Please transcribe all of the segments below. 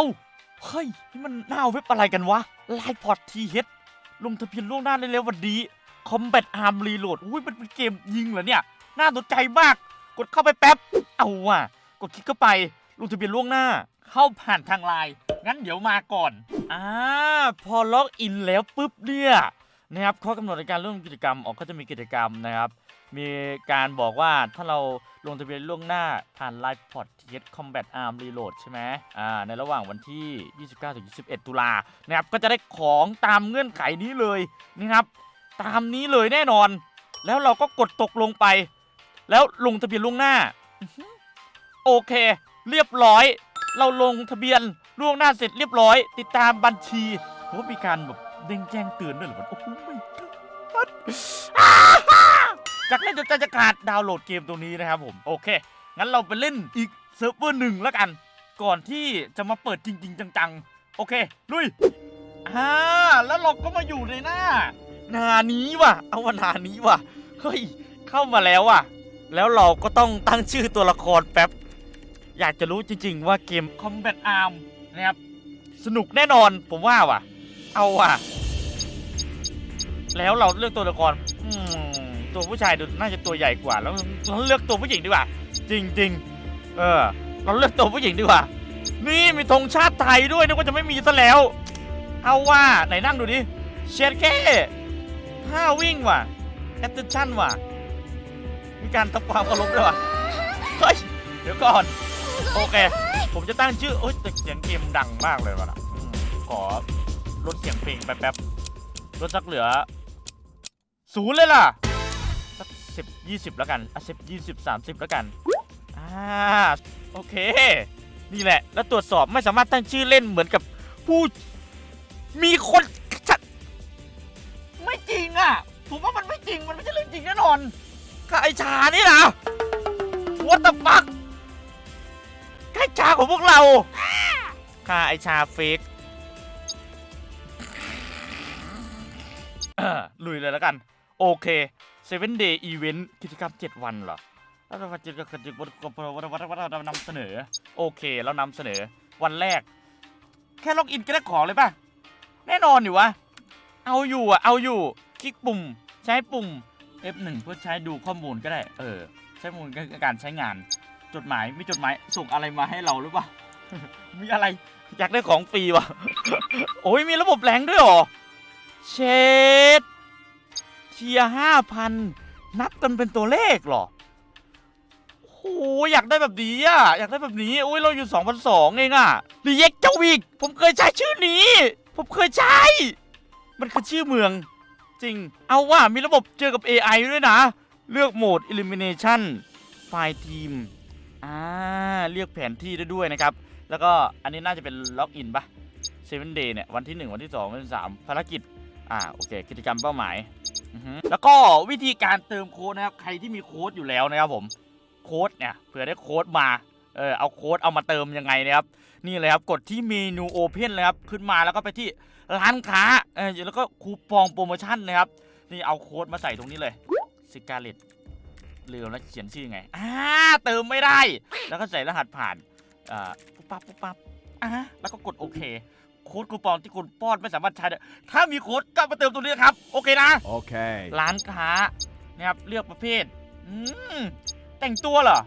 า เฮ้ย นี่มันหน้าเว็บอะไรกันวะไลน์พอร์ตทีเฮดลงทะเบียนล่วงหน้าได้แล้ววันดีคอมแบทอาร์มรีโหลดอุ้ยมันเป็นเกมยิงเหรอเนี่ย น่าสนใจมาก กดเข้าไปแป๊บ เอาว่ะ กดคลิกเข้าไป ลงทะเบียนล่วงหน้า เข้าผ่านทางไลน์ งั้นเดี๋ยวมาก่อน อ่า พอล็อกอินแล้วปุ๊บเนี่ยนะครับข้อกำหนดในการเริ่มกิจกรรมออกก็จะมีกิจกรรมนะครับ มีการบอกว่าถ้าเราลงทะเบียนล่วงหน้าผ่าน Live p o d t s Combat Arm Reload ใช่ไหมอ่าในระหว่างวันที่ 29-21 ตุลานะครับก็จะได้ของตามเงื่อนไขนี้เลยนะครับตามนี้เลยแน่นอน แล้วเราก็กดตกลงไป แล้วลงทะเบียนล่วงหน้า โอเค เรียบร้อย เราลงทะเบียนล่วงหน้าเสร็จเรียบร้อย ติดตามบัญชีโหมีการแบบเด้งแจ้งเตือนด้วยเหรอวะโอ้โหไม่ จากเล่นจนใจจะขาดดาวน์โหลดเกมตรงนี้นะครับผมโอเค งั้นเราไปเล่นอีกเซิร์ฟเวอร์หนึ่งแล้วกัน ก่อนที่จะมาเปิดจริง ๆ จังๆ โอเคลุยอ่าแล้วเราก็มาอยู่ในหน้า นานี้ว่ะ เอาว่านานี้ว่ะเฮ้ยเข้ามาแล้วว่ะ แล้วเราก็ต้องตั้งชื่อตัวละครแป๊บอยากจะรู้จริง ๆ ว่าเกม Combat Arm นะครับสนุกแน่นอนผมว่าว่ะ เอาว่ะ แล้วเราเลือกตัวละคร อืม ตัวผู้ชายดูน่าจะตัวใหญ่กว่า แล้วเราเลือกตัวผู้หญิงดีกว่า จริง ๆ เออ เราเลือกตัวผู้หญิงดีกว่า นี่มีธงชาติไทยด้วยนึกว่าจะไม่มีซะแล้ว เอาว่าไหนนั่งดูดิเชดแค่ห้าวิ่งว่ะแอตเทนชั่นว่ะ มีการทำความเคารพด้วยว่ะเฮ้ยเดี๋ยวก่อน โอเค ผมจะตั้งชื่อโอ๊ยแต่เสียงเกมดังมากเลยว่ะนะอืมขอลดเสียงเพลงแป๊บๆลดสักเหลือศูนย์เลยล่ะ สักสิบยี่สิบแล้วกันอะสิบยี่สิบสามสิบแล้วกันอ่าโอเค นี่แหละ แล้วตรวจสอบไม่สามารถตั้งชื่อเล่นเหมือนกับผู้มีคนชัดไม่จริงอะ ผมว่ามันไม่จริงมันไม่ใช่เรื่องจริงแน่นอนก็ไอชานี่นะ What the fuck ใกล้ชาของพวกเราค่าไอชาเฟกเออลุยเลยแล้วกัน โอเค 7 day event กิจกรรม 7 วันเหรอแล้วเราจะจะจะเรานำเสนอ โอเคเรานำเสนอวันแรก แค่ล็อกอินก็ได้ของเลยป่ะ แน่นอนอยู่วะ เอาอยู่อะ เอาอยู่ คลิกปุ่ม ใช้ปุ่ม F1 เพื่อใช้ดูข้อมูลก็ได้ เออ ใช้มูลก็การใช้งาน จดหมายมีจดหมายส่งอะไรมาให้เราหรือเปล่า มีอะไรอยากได้ของฟรีวะโอ้ยมีระบบแรงด้วยหรอ เชด เทียห้าพันนับกันเป็นตัวเลขเหรอโอ้โหอยากได้แบบนี้อะ อยากได้แบบนี้โอ้ยเราอยู่2,002เองอะรีเย็กเจ้าวิก ผมเคยใช้ชื่อนี้ ผมเคยใช้ มันคือชื่อเมือง จริง เอาว่ามีระบบเจอกับ AI ด้วยนะ เลือกโหมด Elimination ไฟล์ทีม อ่าเรียกแผนที่ได้ด้วยนะครับ แล้วก็อันนี้น่าจะเป็นล็อกอินปะ7 day เดย์เนี่ย วันที่ 1 วันที่ 2 วันที่ 3 ภารกิจ อ่า โอเค กิจกรรมเป้าหมาย แล้วก็วิธีการเติมโค้ดนะครับใครที่มีโค้ดอยู่แล้วนะครับผมโค้ดเนี่ยเผื่อได้โค้ดมาเออเอาโค้ดเอามาเติมยังไงนะครับนี่เลยครับกดที่เมนูโอเพนเลยครับขึ้นมาแล้วก็ไปที่ร้านค้าเออแล้วก็คูปองโปรโมชั่นนะครับนี่เอาโค้ดมาใส่ตรงนี้เลยซิกาเลตเร็วแล้วเขียนชื่อไงอ่าเติมไม่ได้ แล้วก็ใส่รหัสผ่านอ่าปุ๊บปั๊บปุ๊บปั๊บอ่าแล้วก็กดโอเค โค้ดคูปองที่คุณป้อนไม่สามารถใช้ได้ถ้ามีโค้ดก็มาเติมตรงนี้นะครับ โอเคนะ Okay. ร้านค้านะครับเลือกประเภท อืมแต่งตัวเหรอ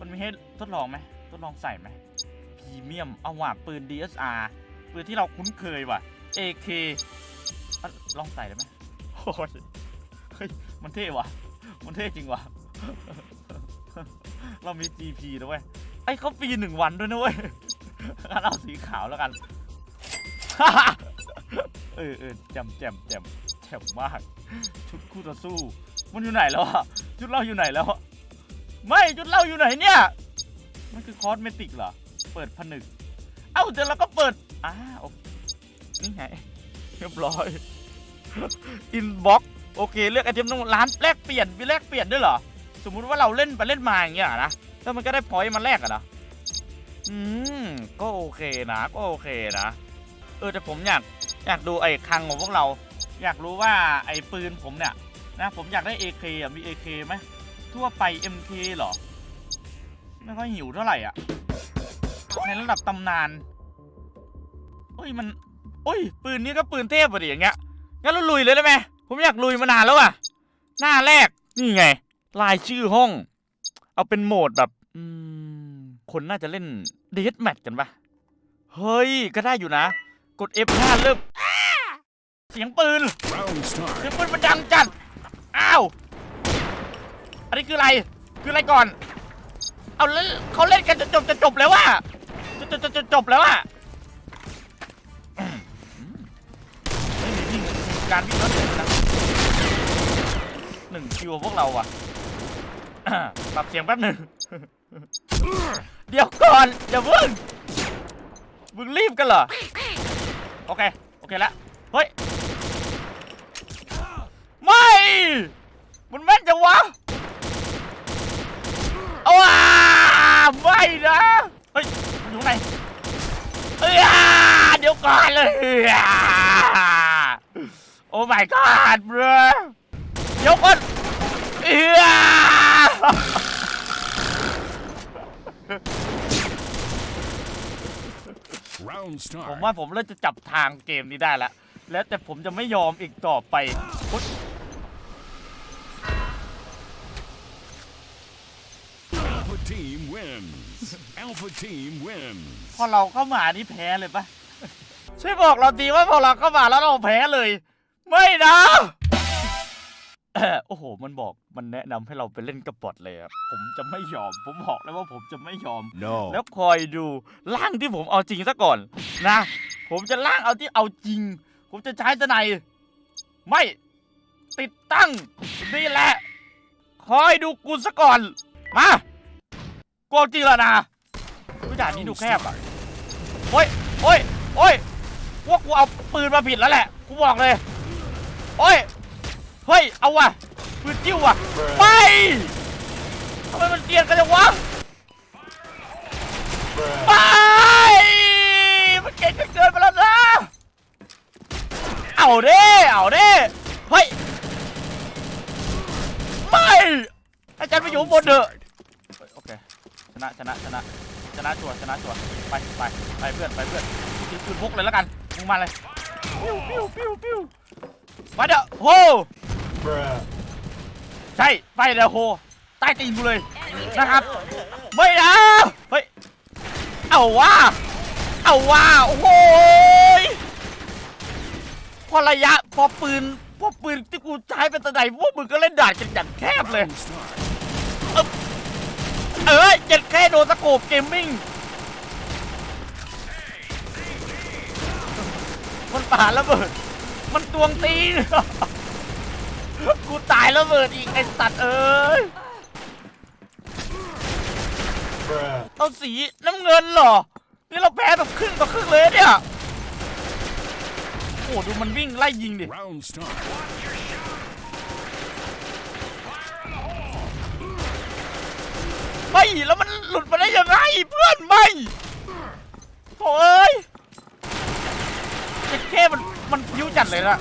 มันมีให้ทดลองไหมทดลองใส่ไหมพรีเมียมเอาว่ะปืน DSR ปืนที่เราคุ้นเคยว่ะ AK ลองใส่ได้ไหมโอ้ยเฮ้ยมันเท่ว่ะ มันเท่จริงว่ะ เรามี GP นะเว้ย ไอ้เขาฟรีหนึ่งวันด้วยนะเว้ยงั้นเอาสีขาวแล้วกัน เออเออแจมแจมแจมแจมมาก ชุดคู่ต่อสู้ มันอยู่ไหนแล้วอะชุดเราอยู่ไหนแล้วอะไม่ชุดเราอยู่ไหนเนี่ย มันคือคอสเมติกเหรอ เปิดผนึก เอ้าเดี๋ยวเราก็เปิดอ่าโอเคนี่ไงเรียบร้อยอินบ็อกโอเคเลือกไอเทมตรงร้านแลกเปลี่ยนมีแลกเปลี่ยนด้วยเหรอ สมมุติว่าเราเล่นไปเล่นมาอย่างเงี้ยนะแล้วมันก็ได้พอยต์มาแลกอะนะอืมก็โอเคนะ ก็โอเคนะ เออแต่ผมอยากอยากดูไอ้คลังของพวกเรา อยากรู้ว่าไอ้ปืนผมเนี่ยนะผมอยากได้ AK อะมี AK ไหมทั่วไป MK เหรอ ไม่ค่อยหิวเท่าไหร่อะ ในระดับตำนานโอ้ยมันโอ้ยปืนนี้ก็ปืนเทพอะดิอย่างเงี้ยงั้นเราลุยเลยได้ไหมผมอยากลุยมานานแล้วอะ หน้าแรกนี่ไง ลายชื่อห้อง เอาเป็นโหมดแบบคนน่าจะเล่นเดทแมทกันปะเฮ้ย ก็ได้อยู่นะ กด F5 เริ่มเสียงปืน เสียงปืนมันดังจัด อ้าว อันนี้คืออะไร คืออะไรก่อน เอาเล่นเขาเล่นกันจะจบจะจบแล้วว่ะจะจะจะจะจบแล้วอะอืมไม่มีวิ่งการวิ่งแล้วเสียงนหนึ่งคิวพวกเราอะปรับเสียงแป๊บหนึ่งเดี๋ยวก่อนอย่าเพิ่งมึงรีบกันเหรอ โอเค โอเคแล้วเฮ้ย ไม่ มันแม่นจังวะเอาอะไม่นะ เฮ้ยมันอยู่ไหนเอ้ยเดี๋ยวก่อนเลยโอ้ my god bro เดี๋ยวก่อนเอ้ย ผม start. ว่าผมเริ่มจะจับทางเกมนี้ได้แล้วแล้วแต่ผมจะไม่ยอมอีกต่อไปอุ๊ย Alpha team wins. Alpha team wins. พอเราเข้ามานี่แพ้เลยปะช่วยบอกเราดีว่าพอเราเข้ามาแล้วเราแพ้เลย ไม่นะเอ่อ โอ้โห มันบอกมันแนะนำให้เราไปเล่นกับบอทเลยอะผมจะไม่ยอม ผมบอกแล้วว่าผมจะไม่ยอม No. แล้วคอยดูร่างที่ผมเอาจริงซะก่อน นะ ผมจะร่างเอาที่เอาจริง ผมจะใช้ทนายไม่ติดตั้งนี่แหละ คอยดูกูซะก่อน มากูเอาจริงแล้วนะวิด่านนี้ดูแคบอะโอ้ยโอ้ยโอ้ยพวกกูเอาปืนมาผิดแล้วแหละ กูบอกเลย โอ้ย เฮ้ย เอาว่ะปืนจิ้วว่ะไม่ทำไมมันเกลียนกันจังวะ ไป มันเก่งจนเกินไปแล้วนะ เอาเด้ เอาเด้ เฮ้ย ไม่ อาจารย์ไปอยู่ข้างบนเถอะเฮ้ยโอเค ชนะ ชนะ ชนะ ชนะชัวร์ชนะชัวร์ไป ไป ไปเพื่อน ไปเพื่อนถือปืนพกเลยแล้วกัน มึงมาเลย ปิ้วปิ้วปิ้วปิ้วไปเด้อโฮ ใช่ไปเด้อโฮใต้ตีนกูเลยนะครับ ไม่นะเฮ้ยเอาว่าเอาว่าโอ้โหยพอระยะพอปืนพอปืนที่กูใช้เป็นตะไดพวกมึงก็เล่นด่านกันจัดแคบเลย Round start. เอ้ยเจ็ดแค่โดนตะโกบเกมมิ่งมันป่าระเบิด มันตวงตีน กูตายระเบิดอีกไอ้สัตว์เอ้ยเอาสีน้ำเงินเหรอ นี่เราแพ้แบบครึ่งต่อครึ่งเลยเนี่ยโอ้ดูมันวิ่งไล่ยิงดิ Round start. ไม่แล้วมันหลุดมาได้ยังไงเพื่อนไม่โถ่เอ้ยเจ็ดแค่มันมันพิ้วจัดเลยนะ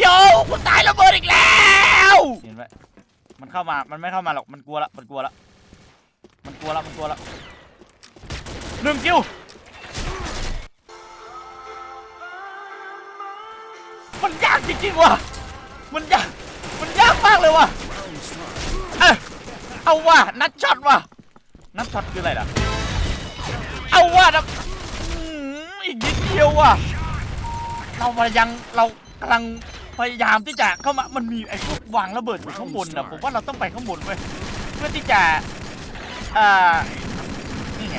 โย่กูตายระเบิดอีกแล้วเห็นไหมมันเข้ามา มันไม่เข้ามาหรอก มันกลัวละ มันกลัวละ มันกลัวละ มันกลัวละหนึ่งคิว มันยากจริงๆว่ะ มันยาก มันยากมากเลยว่ะ เอ้ยเอาว่ะ นัดช็อตว่ะ นัดช็อตคืออะไรล่ะ เอาว่ะนะอืมอีกนิดเดียวว่ะ เราพยายามเรากำลัง พยายามที่จะเข้ามา มันมีไอ้พวกวางระเบิดอยู่ข้างบนนะผมว่าเราต้องไปข้างบนเว้ยเพื่อที่จะอ่านี่ไง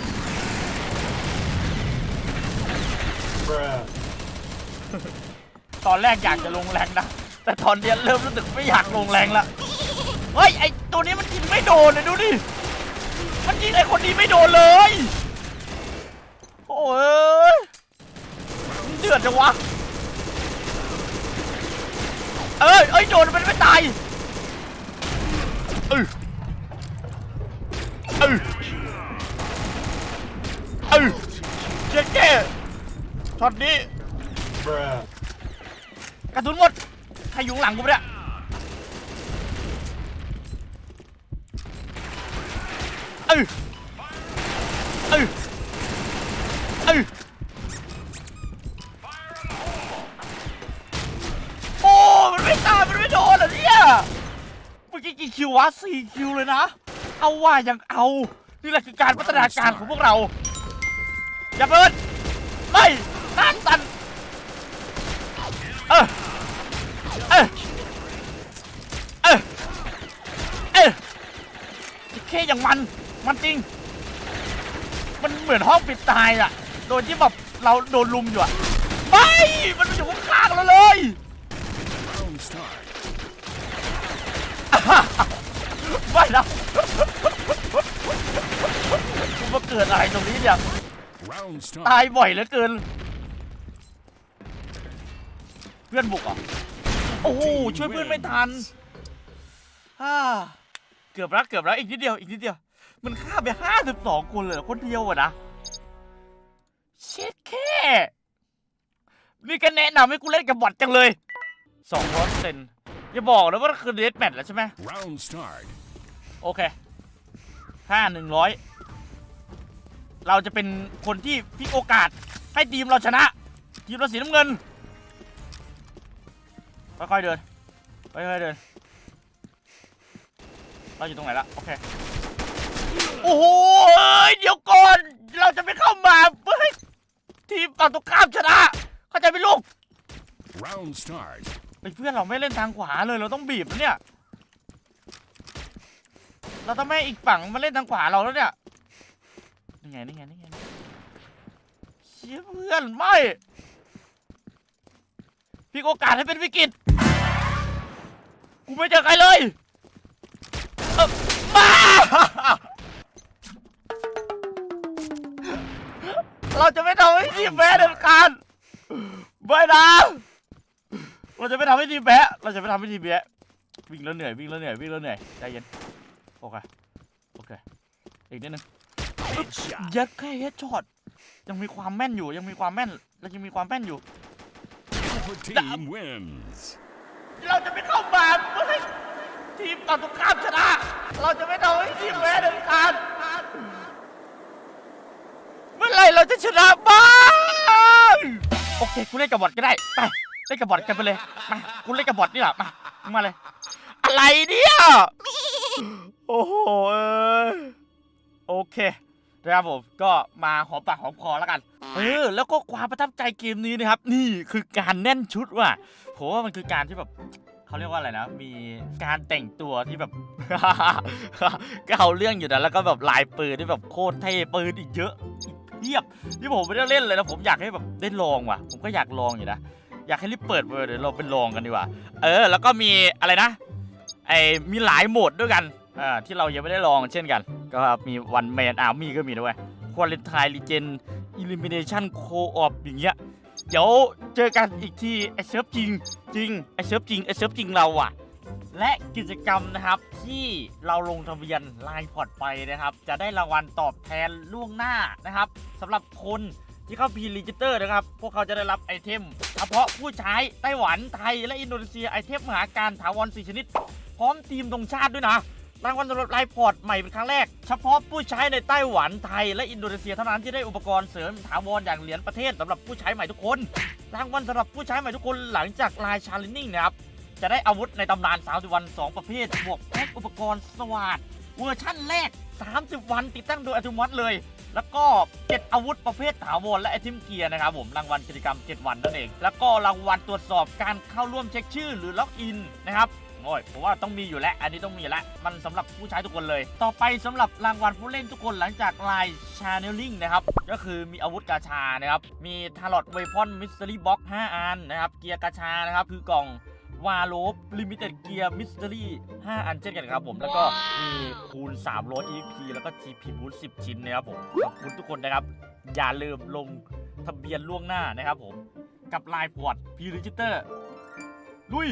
ตอนแรกอยากจะลงแรงนะ แต่ตอนเนี้ยเริ่มรู้สึกไม่อยากลงแรงละเฮ้ยไอตัวนี้มันยิงไม่โดนเลยดูดิมันยิงไอคนนี้ไม่โดนเลย โอ้ยมันเดือดจังวะเอ้ยเอ้ยโดนมันไม่ตายเออเออเออเจ๊เก้ช็อตนี้กระสุนหมดใครอยู่ข้างหลังกูปะเนี่ยเออเอ้ยเอ้ กี้กี่คิววะสี่คิวเลยนะ เอาว่ายังเอา นี่แหละคือการพัฒนาการของพวกเรา อย่าเปิด ไม่ต้าตัน เออเออเออเออแค่อย่างมัน มันจริง มันเหมือนห้องปิดตายอะโดยที่แบบเราโดนลุมอยู่อะไม่มันมาอยู่ข้างๆเราเลย Round start. ไม่นะกูมาเกิดอะไรตรงนี้เนี่ย Round start. ตายบ่อยเหลือเกิน เพื่อนบุกเหรอะโอ้โหช่วยเพื่อนไม่ทันฮ่าเกือบแล้วเกือบแล้วอีกนิดเดียวอีกนิดเดียว มันฆ่าไปห้าสิบสองคนเลยเหรอคนเดียวอะนะเช็ดแค่นี่ก็แนะนำให้กูเล่นกับบอทจังเลยสองร้อยเซน อย่าบอกนะว่าคือเดสแมทแล้วใช่ไหม Round start. โอเคห้าหนึ่งร้อยเราจะเป็นคนที่พลิกโอกาสให้ทีมเราชนะ ทีมเราสีน้ำเงิน ค่อยๆเดิน ค่อยๆเดิน เราอยู่ตรงไหนละโอเค โอ้โหเอ้ยเดี๋ยวก่อน เราจะไม่เข้ามาเพื่อให้ทีมฝั่งตรงข้ามชนะ เข้าใจไหมลูก Round start. ไอ้เพื่อนเราไม่เล่นทางขวาเลยเราต้องบีบนะเนี่ย เราต้องไม่อีกฝั่งมาเล่นทางขวาเราแล้วเนี่ยนี่ไงนี่ไงนี่ไงเชี่ยเพื่อนไม่พลิกโอกาสให้เป็นวิกฤตกูไม่เจอใครเลยเอ้อมาเราจะไม่ทำให้ทีมแพ้เด็ดขาดไม่นะ เราจะไม่ทำให้ทีมแพ้ เราจะไม่ทำให้ทีมแพ้ วิ่งแล้วเหนื่อย วิ่งแล้วเหนื่อย วิ่งแล้วเหนื่อย ใจเย็น โอเค โอเค อีกนิดนึง Headshot. ยัดแค่เฮดช็อต ยังมีความแม่นอยู่ ยังมีความแม่น เรายังมีความแม่นอยู่ Alpha team wins. เราจะไม่เข้ามาเพื่อให้ทีมฝั่งตรงข้ามชนะ เราจะไม่ทำให้ทีมแพ้เด็ดขาดเมื่อไหรเราจะชนะบ้าง โอเคกูเล่นกับบอทก็ได้ ไป เล่นกับบอทกันไปเลยมากูเล่นกับบอทนี่แหละมามึงมาเลย อะไรเนี่ยโอ้โหเอ้ยโอเคนะครับผมก็มาหอมปากหอมคอแล้วกันเออแล้วก็ความประทับใจเกมนี้นะครับ นี่คือการแน่นชุดว่ะผมว่ามันคือการที่แบบเขาเรียกว่าอะไรนะ มีการแต่งตัวที่แบบก็เอาเรื่องอยู่นะแล้วก็แบบลายปืนที่แบบโคตรเท่ปืนอีกเยอะอีกเพียบที่ผมไม่ได้เล่นเลยนะผมอยากให้แบบได้ลองว่ะ ผมก็อยากลองอยู่นะ อยากให้รีบเปิดเวอร์เดี๋ยวเราไปลองกันดีกว่า เออ แล้วก็มีอะไรนะ ไอมีหลายโหมดด้วยกัน อ่า ที่เรายังไม่ได้ลองเช่นกัน ก็มีวันแมนอาร์มี่ก็มีด้วยควอลิทายลีเจนอิลิมิเนชันโคออฟอย่างเงี้ย เดี๋ยวเจอกันอีกทีไอเซิร์ฟจริง จริง ไอเซิร์ฟจริง ไอเซิร์ฟจริงเราอะและกิจกรรมนะครับที่เราลงทะเบียนไลน์พอร์ตไปนะครับ จะได้รางวัลตอบแทนล่วงหน้านะครับสำหรับคน ที่เข้าพีรีจิเตอร์นะครับ พวกเขาจะได้รับไอเทม เฉพาะผู้ใช้ไต้หวันไทยและอินโดนีเซียไอเทมมหาการถาวร4ชนิด พร้อมทีมธงชาติด้วยนะรางวัลสำหรับไลน์พอร์ตใหม่เป็นครั้งแรก เฉพาะผู้ใช้ในไต้หวันไทย และอินโดนีเซียเท่านั้นที่ได้อุปกรณ์เสริมถาวรอย่างเหรียญประเทศสำหรับผู้ใช้ใหม่ทุกคน รางวัลสำหรับผู้ใช้ใหม่ทุกคนหลังจากไลน์ชาเลนนิ่งนะครับจะได้อาวุธในตำนาน30วัน 2 ประเภทบวกแพ็คอุปกรณ์สวัสดเวอร์ชั่นแรก 30 วันติดตั้งโดยอัตโนมัติเลย แล้วก็เก็บอาวุธประเภทถาวรและไอเทมเกียร์นะครับผมรางวัลกิจกรรม 7 วันนั่นเอง แล้วก็รางวัลตรวจสอบการเข้าร่วมเช็คชื่อหรือล็อกอินนะครับโอ้ยผมว่าต้องมีอยู่แล้ว อันนี้ต้องมีแล้ว มันสำหรับผู้ใช้ทุกคนเลย ต่อไปสำหรับรางวัลผู้เล่นทุกคนหลังจากไลน์ชาเนลลิงนะครับ ก็คือมีอาวุธกาชานะครับ มีทารอ t เวพอนมิส t ต r y บ็อก5อันนะครับ เกียร์กาชานะครับ คือกล่อง วาโลบลิมิเต็ดเกียร์มิส t ต r y 5อันเช่นกันครับผม แล้วก็มีคูณ300 EP แล้วก็ GP Boost 10 ชิ้นนะครับผม ขอบคุณทุกคนนะครับ อย่าลืมลงทะเบียนล่วงหน้านะครับผม กับไลน์พอร์ตพีรีจิเตอร์ลุย